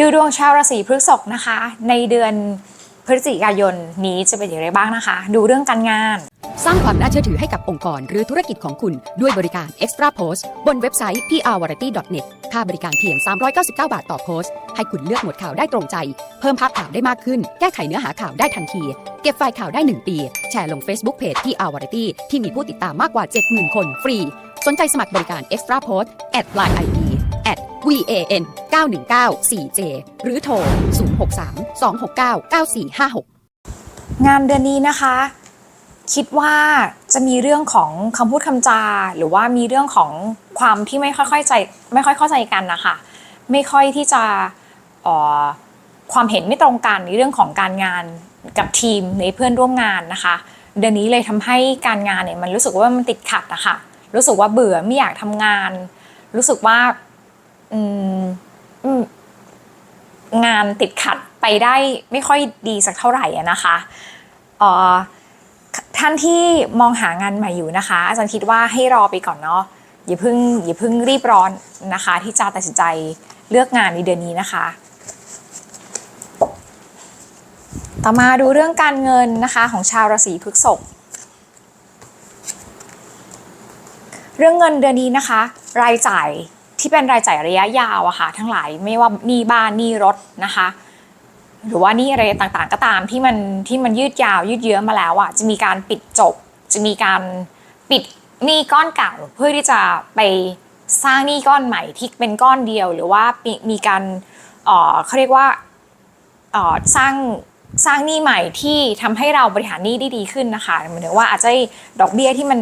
ดูดวงชาวราศีพฤษภนะคะ ในเดือนพฤศจิกายนนี้จะเป็นอย่างไรบ้างนะคะ ดูเรื่องการงาน สร้างความน่าเชื่อถือให้กับองค์กรหรือธุรกิจของคุณด้วยบริการ Extra Post บนเว็บไซต์ prvariety.net ค่าบริการเพียง 399 บาทต่อโพสต์ ให้คุณเลือกหมวดข่าวได้ตรงใจ เพิ่มภาพข่าวได้มากขึ้น แก้ไขเนื้อหาข่าวได้ทันที เก็บไฟล์ข่าวได้ 1 ปี แชร์ลง Facebook Page PR Variety ที่มีผู้ติดตามมากกว่า 70,000 คนฟรี สนใจสมัครบริการ Extra Post at line ID at van 919 4j หรือโทร 063 269 9456 งานเดือนนี้นะคะ คิดว่าจะมีเรื่องของคำพูดคำจา หรือว่ามีเรื่องของความที่ไม่ค่อยๆใจไม่ค่อยเข้าใจกันนะคะไม่ค่อยที่จะความเห็นไม่ตรงกันในเรื่องของการงานกับทีมในเพื่อนร่วมงานนะคะ เดือนนี้เลยทำให้การงานเนี่ยมันรู้สึกว่ามันติดขัดนะคะรู้สึกว่าเบื่อไม่อยากทำงาน รู้สึกว่า งานติดขัดไปได้ไม่ค่อยดีสักเท่าไหร่นะคะท่านที่มองหางานใหม่อยู่นะคะ อาจารย์คิดว่าให้รอไปก่อนเนาะอย่าเพิ่งอย่าเพิ่งรีบร้อนนะคะ ที่จะตัดสินใจเลือกงานในเดือนนี้นะคะ ต่อมาดูเรื่องการเงินนะคะของชาวราศีพฤษภเรื่องเงินเดือนนี้นะคะ รายจ่าย ที่เป็นรายจ่ายระยะยาวอะค่ะ ทั้งหลายไม่ว่าหนี้บ้านหนี้รถนะคะ หรือว่านี่อะไรต่างๆ ก็ตามที่มันที่มันยืดยาวยืดเยื้อมาแล้วอะจะมีการปิดจบ จะมีการปิดหนี้ก้อนเก่าเพื่อที่จะไปสร้างหนี้ก้อนใหม่ที่เป็นก้อนเดียว หรือว่ามีการเขาเรียกว่าสร้างสร้างหนี้ใหม่ที่ทำให้เราบริหารหนี้ได้ดีขึ้นนะคะหมายถึงว่าอาจจะดอกเบี้ยที่มัน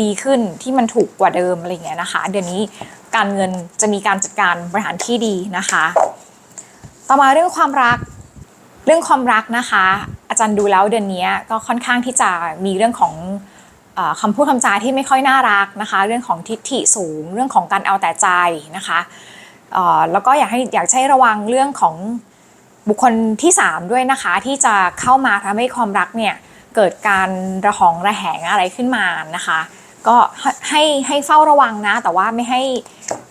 ดีขึ้นที่มันถูกกว่าเดิมอะไรอย่างเงี้ยนะคะ เดือนนี้ การเงินจะมีการจัดการบริหารที่ดีนะคะ ต่อมาเรื่องความรักเรื่องความรักนะคะ อาจารย์ดูแล้วเดือนนี้ก็ค่อนข้างที่จะมีเรื่องของออคำพูดคำจาที่ไม่ค่อยน่ารักนะคะ เรื่องของทิฐิสูง เรื่องของการเอาแต่ใจนะคะแล้วก็อยากให้อยากให้ระวังเรื่องของบุคคลที่ 3 ด้วยนะคะ ที่จะเข้ามาทำให้ความรักเนี่ยเกิดการระหองระแหงอะไรขึ้นมานะคะ ก็ให้ให้เฝ้าระวังนะ แต่ว่าไม่ให้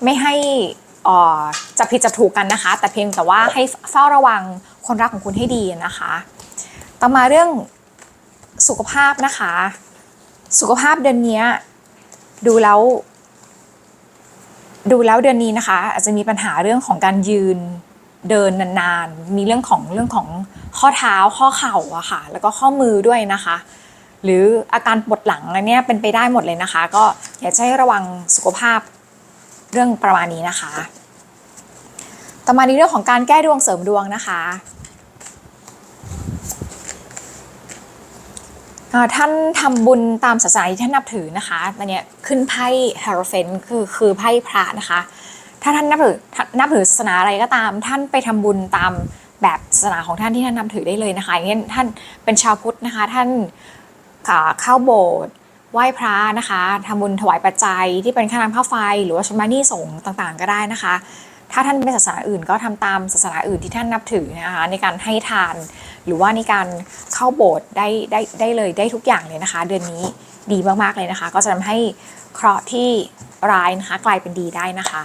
ไม่ให้เอ่อจับผิดจับถูกกันนะคะ แต่เพียงแต่ว่าให้เฝ้าระวังคนรักของคุณให้ดีนะคะ ต่อมาเรื่องสุขภาพนะคะ สุขภาพเดือนนี้ดูแล้วดูแล้วเดือนนี้นะคะ อาจจะมีปัญหาเรื่องของการยืนเดินนานๆ มีเรื่องของเรื่องของข้อเท้าข้อเข่าอะค่ะ แล้วก็ข้อมือด้วยนะคะ หรืออาการปวดหลังอะไรเนี่ยเป็นไปได้หมดเลยนะคะ ก็อยากจะให้ระวังสุขภาพ เรื่องประมาณนี้นะคะ ต่อมาในเรื่องของการแก้ดวงเสริมดวงนะคะท่านทำบุญตามศาสนาที่ท่านนับถือนะคะอันนี้ขึ้นไพ่ฮโรเฟนคือคือไพ่พระนะคะ ถ้าท่านนับถือนับถือศาสนาอะไรก็ตาม ท่านไปทำบุญตามแบบศาสนาของท่านที่ท่านนับถือได้เลยนะคะอย่างเช่นท่านเป็นชาวพุทธนะคะ ท่านเข้าโบสถ์ ไหว้พระนะคะทำบุญถวายปัจจัยที่เป็นค่าน้ำค่าไฟ หรือว่าชำระหนี้สงต่างๆ ก็ได้นะคะ ถ้าท่านเป็นศาสนาอื่นก็ทำตามศาสนาอื่นที่ท่านนับถือนะคะในการให้ทาน หรือว่าในการเข้าโบสถ์ได้ได้ได้เลยได้ทุกอย่างเลยนะคะ เดือนนี้ดีมากๆเลยนะคะ ก็จะทำให้เคราะห์ที่ร้ายนะคะกลายเป็นดีได้นะคะ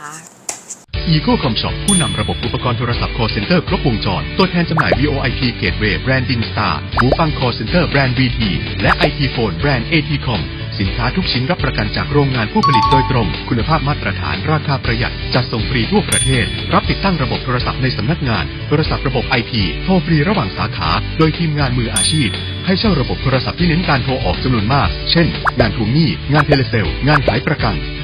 Eagle Com Shop ผู้นำระบบอุปกรณ์โทรศัพท์ call center ครบวงจร ตัวแทนจำหน่าย VoIP Gateway แบรนด์ Dinstar หูฟัง call center แบรนด์ VT และ IT Phone แบรนด์ ATCOM สินค้าทุกชิ้นรับประกันจากโรงงานผู้ผลิตโดยตรง คุณภาพมาตรฐาน ราคาประหยัด จัดส่งฟรีทั่วประเทศ รับติดตั้งระบบโทรศัพท์ในสำนักงาน โทรศัพท์ระบบ IP โทรฟรีระหว่างสาขา โดยทีมงานมืออาชีพ ให้เช่าระบบโทรศัพท์ที่เน้นการโทรออกจำนวนมาก เช่น งานทวงหนี้ งานเทเลเซล งานขายประกัน